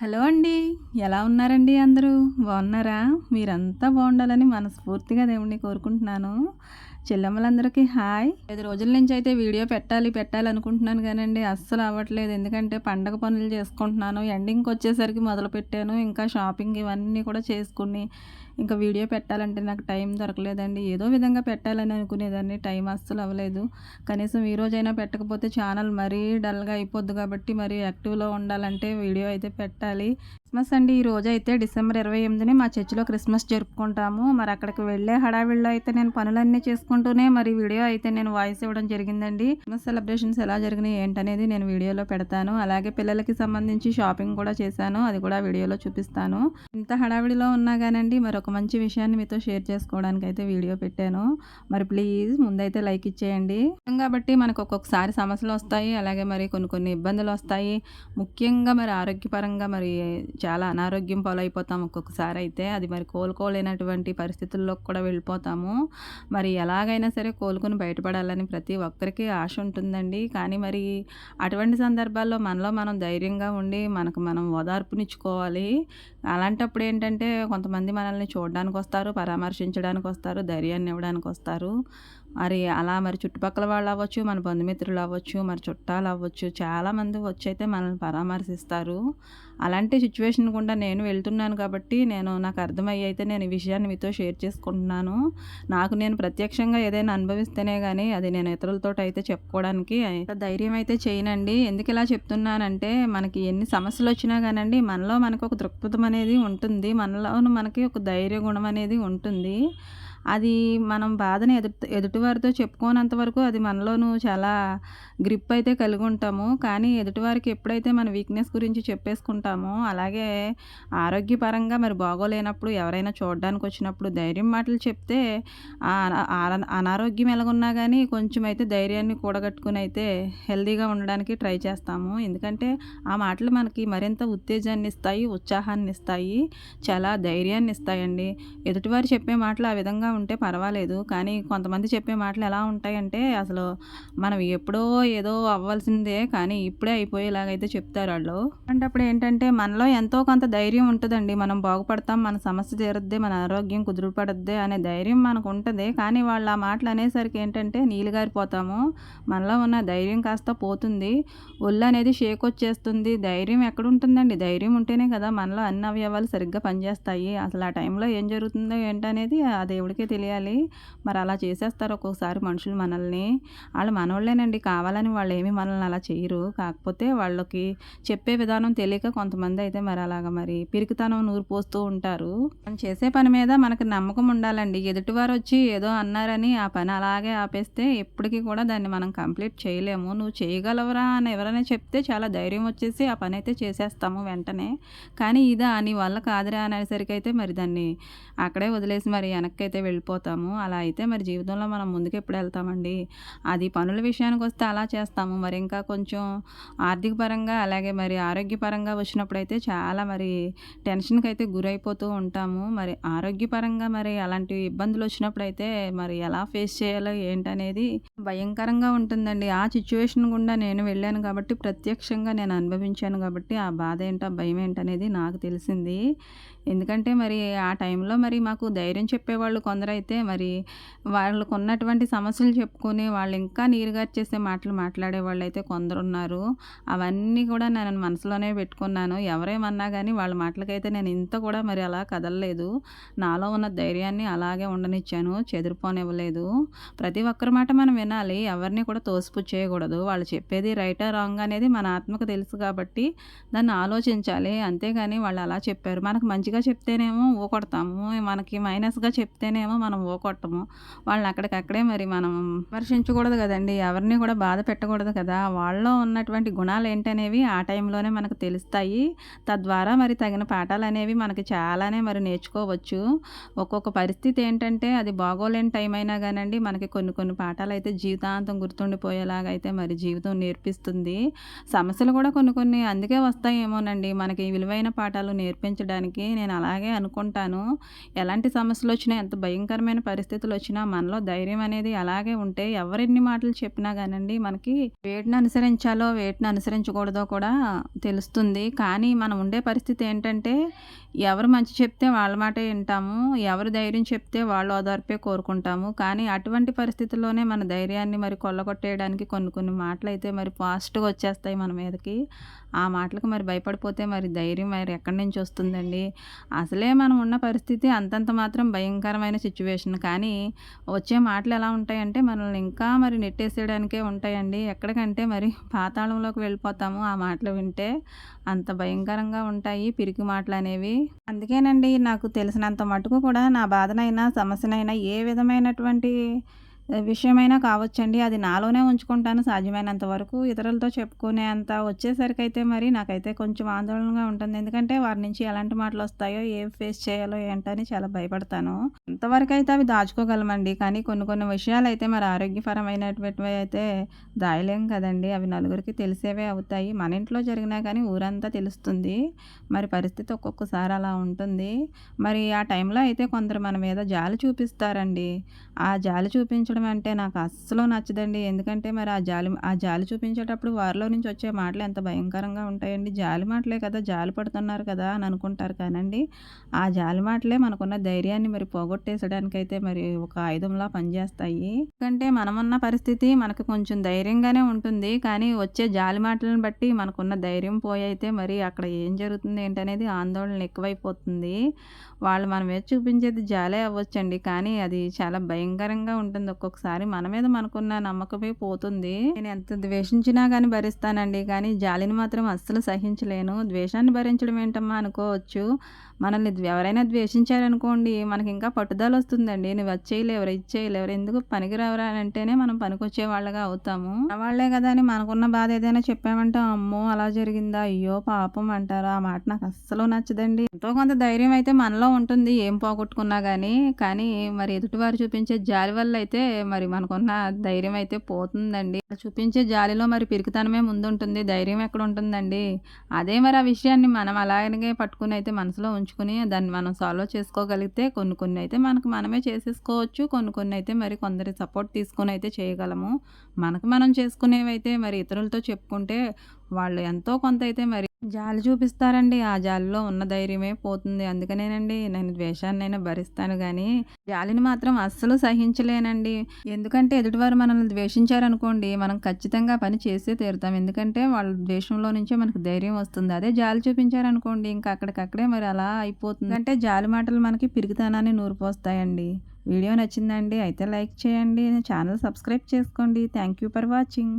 Hello అండి ఎలా ఉన్నారండి అందరూ? బాగున్నారా? మీరంతా బాగుండాలని మనస్ఫూర్తిగా దేవుణ్ణి కోరుకుంటున్నాను. చెల్లెమ్మలందరికీ హాయ్. ఐదు రోజుల నుంచి అయితే వీడియో పెట్టాలి పెట్టాలి అనుకుంటున్నాను కానండి అస్సలు అవ్వట్లేదు. ఎందుకంటే పండగ పనులు చేసుకుంటున్నాను. ఎండింగ్కి వచ్చేసరికి మొదలు పెట్టాను ఇంకా షాపింగ్ ఇవన్నీ కూడా చేసుకుని ఇంకా వీడియో పెట్టాలంటే నాకు టైం దొరకలేదండి. ఏదో విధంగా పెట్టాలని అనుకునేదాన్ని. టైం అస్సలు అవ్వలేదు. కనీసం ఈ రోజైనా పెట్టకపోతే ఛానల్ మరీ డల్గా అయిపోద్ది కాబట్టి మరీ యాక్టివ్లో ఉండాలంటే వీడియో అయితే పెట్టాలి. క్రిస్మస్ అండి. ఈ రోజు అయితే డిసెంబర్ ఇరవై ఎనిమిదిని మా చర్చిలో క్రిస్మస్ జరుపుకుంటాము. మరి అక్కడికి వెళ్ళే హడావిడిలో అయితే నేను పనులన్నీ చేసుకుంటూనే మరి వీడియో అయితే నేను వాయిస్ ఇవ్వడం జరిగిందండి. క్రిస్మస్ సెలబ్రేషన్స్ ఎలా జరిగినాయి ఏంటనేది నేను వీడియోలో పెడతాను. అలాగే పిల్లలకి సంబంధించి షాపింగ్ కూడా చేశాను. అది కూడా వీడియోలో చూపిస్తాను. ఇంత హడావిడిలో ఉన్నా కానండి మరొక ఒక మంచి విషయాన్ని మీతో షేర్ చేసుకోవడానికి అయితే వీడియో పెట్టాను. మరి ప్లీజ్ ముందైతే లైక్ ఇచ్చేయండి. కాబట్టి మనకు ఒక్కొక్కసారి సమస్యలు వస్తాయి అలాగే మరి కొన్ని కొన్ని ఇబ్బందులు వస్తాయి. ముఖ్యంగా మరి ఆరోగ్యపరంగా మరి చాలా అనారోగ్యం పాలైపోతాం ఒక్కొక్కసారి అయితే. అది మరి కోలుకోలేనటువంటి పరిస్థితుల్లో కూడా వెళ్ళిపోతాము. మరి ఎలాగైనా సరే కోలుకొని బయటపడాలని ప్రతి ఒక్కరికి ఆశ ఉంటుందండి. కానీ మరి అటువంటి సందర్భాల్లో మనలో మనం ధైర్యంగా ఉండి మనకు మనం ఓదార్పునిచ్చుకోవాలి. అలాంటప్పుడు ఏంటంటే కొంతమంది మనల్ని చూడడానికి వస్తారు పరామర్శించడానికి వస్తారు ధైర్యాన్ని ఇవ్వడానికి వస్తారు మరి అలా మరి చుట్టుపక్కల వాళ్ళు అవ్వచ్చు మన బంధుమిత్రులు అవ్వచ్చు మరి చుట్టాలు అవ్వచ్చు చాలామంది వచ్చి అయితే మనల్ని పరామర్శిస్తారు. అలాంటి సిచ్యువేషన్ కూడా నేను వెళ్తున్నాను కాబట్టి నేను నాకు అర్థమయ్యి అయితే నేను ఈ విషయాన్ని మీతో షేర్ చేసుకుంటున్నాను. నాకు నేను ప్రత్యక్షంగా ఏదైనా అనుభవిస్తేనే కానీ అది నేను ఇతరులతో అయితే చెప్పుకోవడానికి ధైర్యం అయితే చేయనండి. ఎందుకు ఇలా చెప్తున్నానంటే మనకి ఎన్ని సమస్యలు వచ్చినా కానండి మనలో మనకు ఒక దృక్పథం అనేది ఉంటుంది. మనలోనూ మనకి ఒక ధైర్య గుణం అనేది ఉంటుంది. అది మనం బాధను ఎదుటి ఎదుటివారితో చెప్పుకోనంత వరకు అది మనలోనూ చాలా గ్రిప్ అయితే కలిగి ఉంటాము. కానీ ఎదుటివారికి ఎప్పుడైతే మన వీక్నెస్ గురించి చెప్పేసుకుంటామో అలాగే ఆరోగ్యపరంగా మరి బాగోలేనప్పుడు ఎవరైనా చూడడానికి వచ్చినప్పుడు ధైర్యం మాటలు చెప్తే అనారోగ్యం ఎలాగున్నా కానీ కొంచెం అయితే ధైర్యాన్ని కూడగట్టుకుని అయితే హెల్దీగా ఉండడానికి ట్రై చేస్తాము. ఎందుకంటే ఆ మాటలు మనకి మరింత ఉత్తేజాన్ని ఇస్తాయి ఉత్సాహాన్ని ఇస్తాయి చాలా ధైర్యాన్ని ఇస్తాయండి. ఎదుటివారు చెప్పే మాటలు ఆ విధంగా ఉంటే పర్వాలేదు. కానీ కొంతమంది చెప్పే మాటలు ఎలా ఉంటాయంటే అసలు మనం ఎప్పుడో ఏదో అవ్వాల్సిందే కానీ ఇప్పుడే అయిపోయేలాగైతే చెప్తారు వాళ్ళు. అంటే అప్పుడు ఏంటంటే మనలో ఎంతో కొంత ధైర్యం ఉంటుందండి. మనం బాగుపడతాం మన సమస్య తీరద్దే మన ఆరోగ్యం కుదురుపడద్ది అనే ధైర్యం మనకు ఉంటుంది. కానీ వాళ్ళు ఆ మాటలు అనేసరికి ఏంటంటే నీళ్ళు గారిపోతాము. మనలో ఉన్న ధైర్యం కాస్త పోతుంది. ఒళ్ళు అనేది షేక్ వచ్చేస్తుంది. ధైర్యం ఎక్కడ ఉంటుందండి? ధైర్యం ఉంటేనే కదా మనలో అన్ని అవయవాలు సరిగ్గా పనిచేస్తాయి. అసలు ఆ టైంలో ఏం జరుగుతుందో ఏంటనేది ఆ దేవుడికి తెలియాలి? మరి అలా చేసేస్తారు ఒక్కొక్కసారి మనుషులు మనల్ని. వాళ్ళు మనోళ్ళేనండి. కావాలని వాళ్ళు ఏమి మనల్ని అలా చేయరు. కాకపోతే వాళ్ళకి చెప్పే విధానం తెలియక కొంతమంది అయితే మరి అలాగా మరి పిరికితనం నూరు పోస్తూ ఉంటారు. మనం చేసే పని మీద మనకు నమ్మకం ఉండాలండి. ఎదుటివారు వచ్చి ఏదో అన్నారని ఆ పని అలాగే ఆపేస్తే ఎప్పటికీ కూడా దాన్ని మనం కంప్లీట్ చేయలేము. నువ్వు చేయగలవరా అని ఎవరైనా చెప్తే చాలా ధైర్యం వచ్చేసి ఆ పని అయితే చేసేస్తాము వెంటనే. కానీ ఇదా నీ వల్ల కాదురా అనేసరికి అయితే మరి దాన్ని అక్కడే వదిలేసి మరి వెనక్కి అయితే వెళ్ళిపోతాము. అలా అయితే మరి జీవితంలో మనం ముందుకు ఎప్పుడు వెళ్తామండి? అది పనుల విషయానికి వస్తే అలా చేస్తాము. మరి ఇంకా కొంచెం ఆర్థిక పరంగా అలాగే మరి ఆరోగ్యపరంగా వచ్చినప్పుడు అయితే చాలా మరి టెన్షన్కి అయితే గురైపోతూ ఉంటాము. మరి ఆరోగ్యపరంగా మరి అలాంటి ఇబ్బందులు వచ్చినప్పుడు అయితే మరి ఎలా ఫేస్ చేయాలో ఏంటనేది భయంకరంగా ఉంటుందండి. ఆ సిచ్యువేషన్ గుండా నేను వెళ్ళాను కాబట్టి ప్రత్యక్షంగా నేను అనుభవించాను కాబట్టి ఆ బాధ ఏంటో భయం ఏంటనేది నాకు తెలిసింది. ఎందుకంటే మరి ఆ టైంలో మరి మాకు ధైర్యం చెప్పేవాళ్ళు కొంత అయితే మరి వాళ్ళకు ఉన్నటువంటి సమస్యలు చెప్పుకొని వాళ్ళు ఇంకా చేసే మాటలు మాట్లాడే వాళ్ళు అయితే కొందరు ఉన్నారు అవన్నీ కూడా నేను మనసులోనే పెట్టుకున్నాను. ఎవరేమన్నా కానీ వాళ్ళ మాటలకైతే నేను ఇంత కూడా మరి అలా కదలలేదు. నాలో ఉన్న ధైర్యాన్ని అలాగే ఉండనిచ్చాను. చెదిరిపోనివ్వలేదు. ప్రతి ఒక్కరి మాట మనం వినాలి. ఎవరిని కూడా తోసిపుచ్చేయకూడదు. వాళ్ళు చెప్పేది రైటా రాంగ్ అనేది మన ఆత్మకు తెలుసు కాబట్టి దాన్ని ఆలోచించాలి. అంతేగాని వాళ్ళు అలా చెప్పారు. మనకు మంచిగా చెప్తేనేమో ఊకొడతాము. మనకి మైనస్గా చెప్తేనేమో మనం ఓకొట్టము వాళ్ళని అక్కడికక్కడే మరి మనం విమర్శించకూడదు కదండి. ఎవరిని కూడా బాధ పెట్టకూడదు కదా. వాళ్ళలో ఉన్నటువంటి గుణాలు ఏంటనేవి ఆ టైంలోనే మనకు తెలుస్తాయి. తద్వారా మరి తగిన పాఠాలు అనేవి మనకి చాలానే మరి నేర్చుకోవచ్చు. ఒక్కొక్క పరిస్థితి ఏంటంటే అది బాగోలేని టైం అయినా కానండి మనకి కొన్ని కొన్ని పాఠాలు అయితే జీవితాంతం గుర్తుండిపోయేలాగా అయితే మరి జీవితం నేర్పిస్తుంది. సమస్యలు కూడా కొన్ని కొన్ని అందుకే వస్తాయేమోనండి. మనకి విలువైన పాఠాలు నేర్పించడానికి నేను అలాగే అనుకుంటాను. ఎలాంటి సమస్యలు వచ్చినా ఎంత భయం భయంకరమైన పరిస్థితులు వచ్చినా మనలో ధైర్యం అనేది అలాగే ఉంటే ఎవరెన్ని మాటలు చెప్పినా కానండి మనకి వేటిని అనుసరించాలో వేటిని అనుసరించకూడదో కూడా తెలుస్తుంది. కానీ మనం ఉండే పరిస్థితి ఏంటంటే ఎవరు మంచి చెప్తే వాళ్ళ మాటే వింటాము ఎవరు ధైర్యం చెప్తే వాళ్ళు ఓదార్పే కోరుకుంటాము. కానీ అటువంటి పరిస్థితుల్లోనే మన ధైర్యాన్ని మరి కొల్లగొట్టేయడానికి కొన్ని కొన్ని మాటలు అయితే మరి ఫాస్ట్గా వచ్చేస్తాయి మన మీదకి. ఆ మాటలకు మరి భయపడిపోతే మరి ధైర్యం మరి ఎక్కడి నుంచి వస్తుందండి? అసలే మనం ఉన్న పరిస్థితి అంతంత మాత్రం భయంకరమైన సిచ్యువేషన్ కానీ వచ్చే మాటలు ఎలా ఉంటాయంటే మనల్ని ఇంకా మరి నెట్టేసేయడానికే ఉంటాయండి. ఎక్కడికంటే మరి పాతాళంలోకి వెళ్ళిపోతాము ఆ మాటలు వింటే. అంత భయంకరంగా ఉంటాయి పిరికి మాటలు అనేవి. అందుకేనండి నాకు తెలిసినంత మటుకు కూడా నా బాధనైనా సమస్యనైనా ఏ విధమైనటువంటి విషయమైనా కావచ్చండి. అది నాలోనే ఉంచుకుంటాను. సాధ్యమైనంత వరకు ఇతరులతో చెప్పుకునే అంత వచ్చేసరికి అయితే మరి నాకైతే కొంచెం ఆందోళనగా ఉంటుంది. ఎందుకంటే వారి నుంచి ఎలాంటి మాటలు వస్తాయో ఏ ఫేస్ చేయాలో ఏంటని చాలా భయపడతాను. అంతవరకు అయితే అవి దాచుకోగలమండి. కానీ కొన్ని కొన్ని విషయాలు అయితే మరి ఆరోగ్యపరమైనటువంటివి అయితే దాయలేం కదండి. అవి నలుగురికి తెలిసేవే అవుతాయి. మన ఇంట్లో జరిగినా కానీ ఊరంతా తెలుస్తుంది. మరి పరిస్థితి ఒక్కొక్కసారి అలా ఉంటుంది. మరి ఆ టైంలో అయితే కొందరు మన మీద జాలి చూపిస్తారండి. ఆ జాలి చూపించడం చూపించడం అంటే నాకు అస్సలు నచ్చదండి. ఎందుకంటే మరి ఆ జాలి ఆ జాలి చూపించేటప్పుడు వారిలో నుంచి వచ్చే మాటలు ఎంత భయంకరంగా ఉంటాయండి. జాలి మాటలే కదా జాలి పడుతున్నారు కదా అని అనుకుంటారు కానండి. ఆ జాలి మాటలే మనకున్న ధైర్యాన్ని మరి పోగొట్టేసడానికైతే మరి ఒక ఆయుధంలా పనిచేస్తాయి. ఎందుకంటే మనమున్న పరిస్థితి మనకు కొంచెం ధైర్యంగానే ఉంటుంది. కానీ వచ్చే జాలి మాటలను బట్టి మనకున్న ధైర్యం పోయి అయితే మరి అక్కడ ఏం జరుగుతుంది ఏంటనేది ఆందోళన ఎక్కువైపోతుంది. వాళ్ళు మనం మీద చూపించేది జాలే అవ్వచ్చండి. కానీ అది చాలా భయంకరంగా ఉంటుంది. ఒక్కొక్కసారి మన మీద మనకున్న నమ్మకమే పోతుంది. నేను ఎంత ద్వేషించినా కానీ భరిస్తానండి. కానీ జాలిని మాత్రం అస్సలు సహించలేను. ద్వేషాన్ని భరించడం ఏంటమ్మా అనుకోవచ్చు. మనల్ని ఎవరైనా ద్వేషించారనుకోండి మనకి ఇంకా పట్టుదల వస్తుందండి. నువ్వు వచ్చేయలేవు ఎవరు ఇచ్చేయలేవు ఎవరు ఎందుకు పనికిరావరా అని అంటేనే మనం పనికొచ్చే వాళ్ళగా అవుతాము. వాళ్ళే కదా అని మనకున్న బాధ ఏదైనా చెప్పామంటే అమ్మో అలా జరిగిందా? అయ్యో పాపం అంటారు. ఆ మాట నాకు అస్సలు నచ్చదండి. ఎంతో కొంత ధైర్యం అయితే మనలో ఉంటుంది. ఏం పోగొట్టుకున్నా కానీ కానీ మరి ఎదుటివారు చూపించే జాలి వల్ల అయితే మరి మనకున్న ధైర్యం అయితే పోతుందండి. చూపించే జాలిలో మరి పిరికితనమే ముందుంటుంది. ధైర్యం ఎక్కడ ఉంటుందండి? అదే మరి ఆ విషయాన్ని మనం అలాగే పట్టుకుని అయితే మనసులో ఉంచుకుని దాన్ని మనం సాల్వ్ చేసుకోగలిగితే కొన్ని కొన్ని అయితే మనకు మనమే చేసేసుకోవచ్చు. కొన్ని కొన్ని అయితే మరి కొందరి సపోర్ట్ తీసుకొని అయితే చేయగలము. మనకు మనం చేసుకునేవి అయితే మరి ఇతరులతో చెప్పుకుంటే వాళ్ళు ఎంతో కొంత అయితే మరి జాలి చూపిస్తారండి. ఆ జాలిలో ఉన్న ధైర్యమే పోతుంది. అందుకనేనండి నేను ద్వేషాన్నైనా భరిస్తాను కానీ జాలిని మాత్రం అస్సలు సహించలేనండి. ఎందుకంటే ఎదుటివారు మనల్ని ద్వేషించారనుకోండి మనం ఖచ్చితంగా పని చేసే తీరుతాం. ఎందుకంటే వాళ్ళ ద్వేషంలో నుంచే మనకు ధైర్యం వస్తుంది. అదే జాలి చూపించారనుకోండి ఇంకా అక్కడికక్కడే మరి అలా అయిపోతుంది. అంటే జాలి మాటలు మనకి పిరిగితనాన్ని నూరిపోస్తాయండి. వీడియో నచ్చిందండి అయితే లైక్ చేయండి. ఛానల్ సబ్స్క్రైబ్ చేసుకోండి. Thank you for watching.